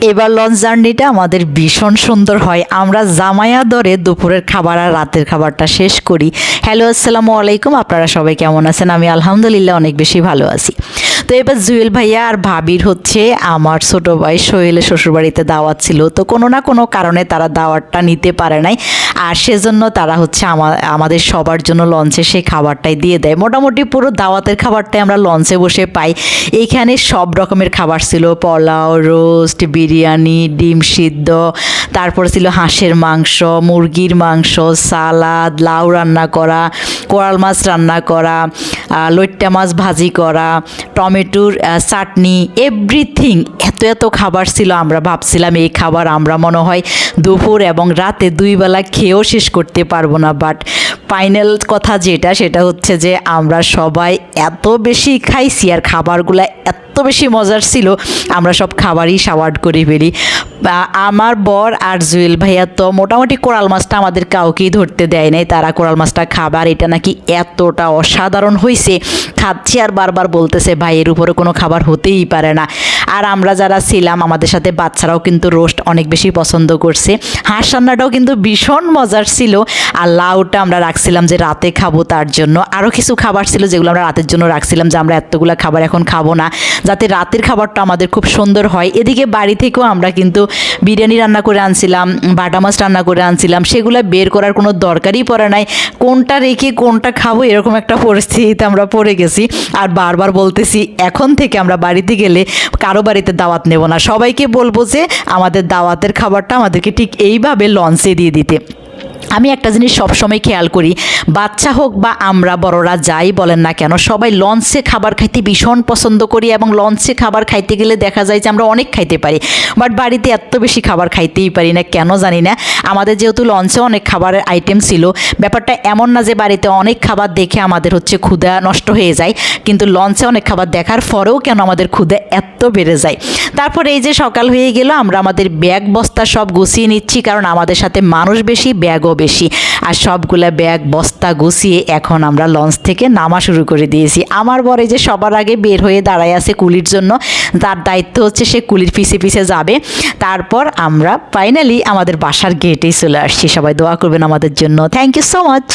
এবার লঞ্চ জার্নিটা আমাদের ভীষণ সুন্দর হয়। আমরা জামায়া দরে দুপুরের খাবার আর রাতের খাবারটা শেষ করি। হ্যালো আসসালামু আলাইকুম। আপনারা সবাই কেমন আছেন? আমি আলহামদুলিল্লাহ অনেক বেশি ভালো আছি। তো এবার জুয়েল ভাইয়া আর ভাবির হচ্ছে আমার ছোট ভাই সোহেলের শ্বশুরবাড়িতে দাওয়াত ছিল। তো কোনো না কোনো কারণে তারা দাওয়াতটা নিতে পারে নাই। আর সেজন্য তারা হচ্ছে আমাদের সবার জন্য লঞ্চে সেই খাবারটাই দিয়ে দেয়। মোটামুটি পুরো দাওয়াতের খাবারটাই আমরা লঞ্চে বসে পাই। এইখানে সব রকমের খাবার ছিল। পোলাও রোস্ট বিরিয়ানি, ডিম সিদ্ধ, তারপর ছিল হাঁসের মাংস, মুরগির মাংস, সালাদ, লাউ রান্না করা, কোরাল মাছ রান্না করা লইট্টা মাছ ভাজি করা টমেটোর চাটনি এভরিথিং এত এত খাবার ছিল, আমরা ভাবছিলাম এই খাবার আমরা মনে হয় দুপুর এবং রাতে দুই বেলা খেয়েও শেষ করতে পারব না বাট ফাইনাল কথা যেটা, সেটা হচ্ছে যে আমরা সবাই এত বেশি খাইছি আর খাবারগুলো এত বেশি মজার ছিল, আমরা সব খাবারই সাওয়ার্ড করে ফেলি। আমার বর আর জুয়েল ভাইয়া তো মোটামুটি কোরাল মাছটা আমাদের কাউকেই ধরতে দেয় নাই, তারা কোরাল মাছটা খাবার এটা নাকি এতটা অসাধারণ হয়েছে খাচ্ছে আর বারবার বলতেছে ভাই এর উপরে কোনো খাবার হতেই পারে না। আর আমরা যারা ছিলাম, আমাদের সাথে বাচ্চারাও কিন্তু রোস্ট অনেক বেশি পছন্দ করছে। হাঁস রান্নাটাও কিন্তু ভীষণ মজার ছিল। আর লাউটা আমরা রাখছিলাম যে রাতে খাব তার জন্য। আরও কিছু খাবার ছিল যেগুলো আমরা রাতের জন্য রাখছিলাম যে আমরা এতগুলো খাবার এখন খাব না, যাতে রাতের খাবারটা আমাদের খুব সুন্দর হয়। এদিকে বাড়ি থেকেও আমরা কিন্তু বিরিয়ানি রান্না করে আনছিলাম, বাটা মাছ রান্না করে আনছিলাম। সেগুলো বের করার কোনো দরকারই পড়ে নাই। কোনটা রেখে কোনটা খাব এরকম একটা পরিস্থিতিতে আমরা পড়ে গেছি। আর বারবার বলতেছি, এখন থেকে আমরা বাড়িতে গেলে কারও বাড়িতে দাওয়াত নেব না। সবাইকে বলব যে আমাদের দাওয়াতের খাবারটা আমাদেরকে ঠিক এইভাবে লঞ্চে দিয়ে দিতে। আমি একটা জিনিস সবসময় খেয়াল করি, বাচ্চা হোক বা আমরা বড়রা যাই বলেন না কেন, সবাই লঞ্চে খাবার খাইতে ভীষণ পছন্দ করি এবং লঞ্চে খাবার খাইতে গেলে দেখা যায় যে আমরা অনেক খাইতে পারি, বাট বাড়িতে এত বেশি খাবার খাইতেই পারি না, কেন জানি না। আমাদের যেহেতু লঞ্চে অনেক খাবারের আইটেম ছিল, ব্যাপারটা এমন না যে বাড়িতে অনেক খাবার দেখে আমাদের হচ্ছে ক্ষুধা নষ্ট হয়ে যায়, কিন্তু লঞ্চে অনেক খাবার দেখার পরেও কেন আমাদের ক্ষুধা এত বেড়ে যায়। তারপরে এই যে সকাল হয়ে গেল, আমরা আমাদের ব্যাগ বস্তা সব গুছিয়ে নিচ্ছি, কারণ আমাদের সাথে মানুষ বেশি ব্যাগও বেশি। আর সবগুলা ব্যাগ, বস্তা গুছিয়ে এখন আমরা লঞ্চ থেকে নামা শুরু করে দিয়েছি। আমার বরে যে সবার আগে বের হয়ে দাঁড়ায় আছে কুলির জন্য, তার দায়িত্ব হচ্ছে সে কুলির পিছে পিছে যাবে। তারপর আমরা ফাইনালি আমাদের বাসার গেটেই চলে আসছি। সবাই দোয়া করবেন আমাদের জন্য। Thank you so much